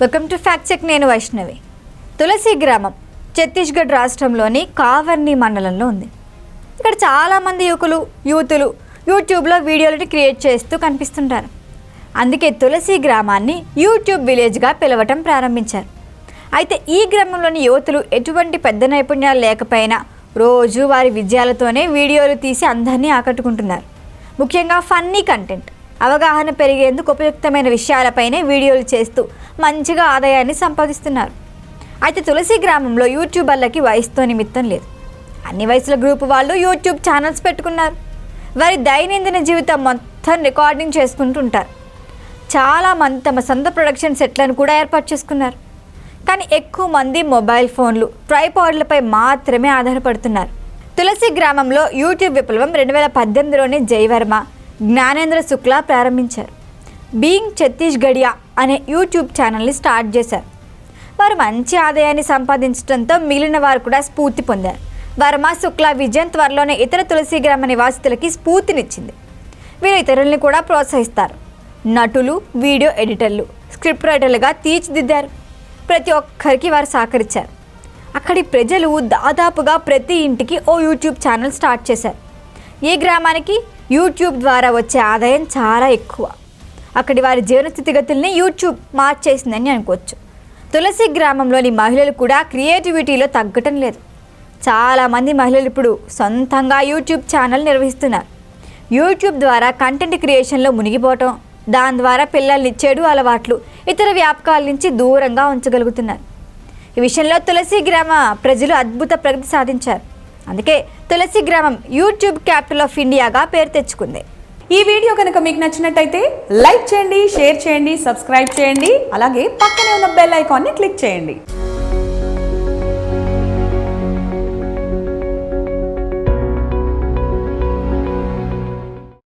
Welcome to fact check నేను వైష్ణవి. తులసి గ్రామం ఛత్తీస్గఢ్ రాష్ట్రంలోని కావర్ని మండలంలో ఉంది. ఇక్కడ చాలామంది యువకులు యూతులు యూట్యూబ్లో వీడియోలను క్రియేట్ చేస్తూ కనిపిస్తుంటారు. అందుకే తులసి గ్రామాన్ని యూట్యూబ్ విలేజ్గా పిలవటం ప్రారంభించారు. అయితే ఈ గ్రామంలోని యువతులు ఎటువంటి పెద్ద నైపుణ్యాలు లేకపోయినా రోజు వారి విజయాలతోనే వీడియోలు తీసి అందరినీ ఆకట్టుకుంటున్నారు. ముఖ్యంగా ఫన్నీ కంటెంట్. అవగాహన పెరిగేందుకు ఉపయుక్తమైన విషయాలపైనే వీడియోలు చేస్తూ మంచిగా ఆదాయాన్ని సంపాదిస్తున్నారు. అయితే తులసి గ్రామంలో యూట్యూబర్లకి వయసుతో నిమిత్తం లేదు. అన్ని వయసుల గ్రూప్ వాళ్ళు యూట్యూబ్ ఛానల్స్ పెట్టుకున్నారు. వారి దైనందిన జీవితం మొత్తం రికార్డింగ్ చేసుకుంటుంటారు. చాలామంది తమ సొంత ప్రొడక్షన్ సెట్లను కూడా ఏర్పాటు చేసుకున్నారు. కానీ ఎక్కువ మంది మొబైల్ ఫోన్లు ట్రైపాడ్లపై మాత్రమే ఆధారపడుతున్నారు. తులసి గ్రామంలో యూట్యూబ్ విప్లవం రెండు వేల పద్దెనిమిదిలోనే జయవర్మ జ్ఞానేంద్ర శుక్లా ప్రారంభించారు. బీయింగ్ ఛత్తీస్గఢియా అనే యూట్యూబ్ ఛానల్ని స్టార్ట్ చేశారు. వారు మంచి ఆదాయాన్ని సంపాదించడంతో మిగిలిన వారు కూడా స్ఫూర్తి పొందారు. వర్మ శుక్లా విజయన్ త్వరలోనే ఇతర తులసి గ్రామ నివాసితులకి స్ఫూర్తినిచ్చింది. వీరు ఇతరుల్ని కూడా ప్రోత్సహిస్తారు. నటులు వీడియో ఎడిటర్లు స్క్రిప్ట్ రైటర్లుగా తీర్చిదిద్దారు. ప్రతి ఒక్కరికి వారు సహకరించారు. అక్కడి ప్రజలు దాదాపుగా ప్రతి ఇంటికి ఓ యూట్యూబ్ ఛానల్ స్టార్ట్ చేశారు. ఏ గ్రామానికి? యూట్యూబ్ ద్వారా వచ్చే ఆదాయం చాలా ఎక్కువ. అక్కడి వారి జీవన స్థితిగతుల్ని యూట్యూబ్ మార్చేసిందని అనుకోవచ్చు. తులసి గ్రామంలోని మహిళలు కూడా క్రియేటివిటీలో తగ్గటం లేదు. చాలామంది మహిళలు ఇప్పుడు సొంతంగా యూట్యూబ్ ఛానల్ నిర్వహిస్తున్నారు. యూట్యూబ్ ద్వారా కంటెంట్ క్రియేషన్లో మునిగిపోవటం దాని ద్వారా పిల్లల్ని చెడు అలవాట్లు ఇతర వ్యాపకాల నుంచి దూరంగా ఉంచగలుగుతున్నారు. ఈ విషయంలో తులసి గ్రామ ప్రజలు అద్భుత ప్రగతి సాధించారు. అందుకే తులసి గ్రామం యూట్యూబ్ క్యాపిటల్ ఆఫ్ ఇండియాగా పేరు తెచ్చుకుంది. ఈ వీడియో కనుక మీకు నచ్చినట్టయితే లైక్ చేయండి షేర్ చేయండి సబ్స్క్రైబ్ చేయండి అలాగే పక్కనే ఉన్న బెల్ ఐకాన్ని క్లిక్ చేయండి.